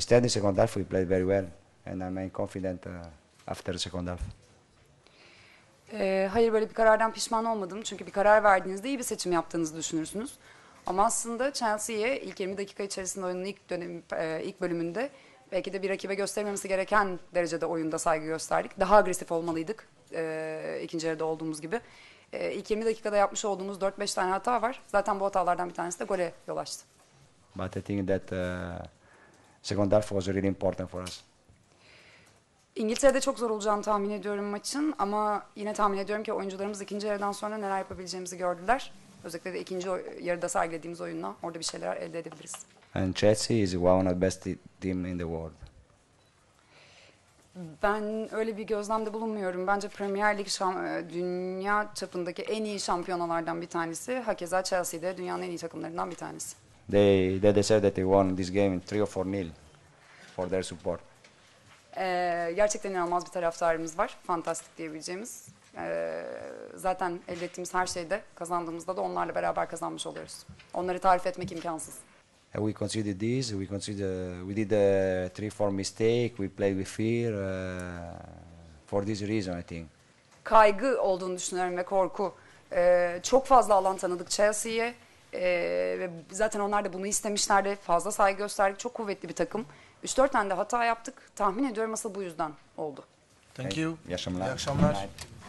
Instead, in second half, we played very well, and I'm confident uh, after the second half. Ee, hayır böyle bir karardan pişman olmadım. Çünkü bir karar verdiğinizde iyi bir seçim yaptığınızı düşünürsünüz. Ama aslında Chelsea'ye ilk 20 dakika içerisinde oyunun ilk dönem e, ilk bölümünde belki de bir rakibe göstermemesi gereken derecede oyunda saygı gösterdik. Daha agresif olmalıydık e, ikinci yarıda olduğumuz gibi. E, ilk 20 dakikada yapmış olduğumuz 4-5 tane hata var. Zaten bu hatalardan bir tanesi de gole yol açtı. But I think that uh, second half was really important for us. İngiltere'de çok zor olacağını tahmin ediyorum maçın ama yine tahmin ediyorum ki oyuncularımız ikinci yarıdan sonra neler yapabileceğimizi gördüler. Özellikle de ikinci yarıda sergilediğimiz oyunla orada bir şeyler elde edebiliriz. And Chelsea is one of the best te- team in the world. Ben öyle bir gözlemde bulunmuyorum. Bence Premier Lig e, dünya çapındaki en iyi şampiyonalardan bir tanesi. Hakeza Chelsea'de dünyanın en iyi takımlarından bir tanesi. They they deserve that they won this game in three or four nil for their support. Ee, gerçekten inanılmaz bir taraftarımız var. Fantastik diyebileceğimiz. Ee, zaten elde ettiğimiz her şeyde kazandığımızda da onlarla beraber kazanmış oluyoruz. Onları tarif etmek imkansız. Uh, we consider this. We consider we did uh, three four mistake. We played with fear. Uh, for this reason, I think. kaygı olduğunu düşünüyorum ve korku. Ee, çok fazla alan tanıdık Chelsea'ye. Ee, ve zaten onlar da bunu istemişlerdi. Fazla saygı gösterdik. Çok kuvvetli bir takım. 3-4 tane de hata yaptık. Tahmin ediyorum asıl bu yüzden oldu. Thank you. İyi akşamlar. İyi akşamlar. Good night.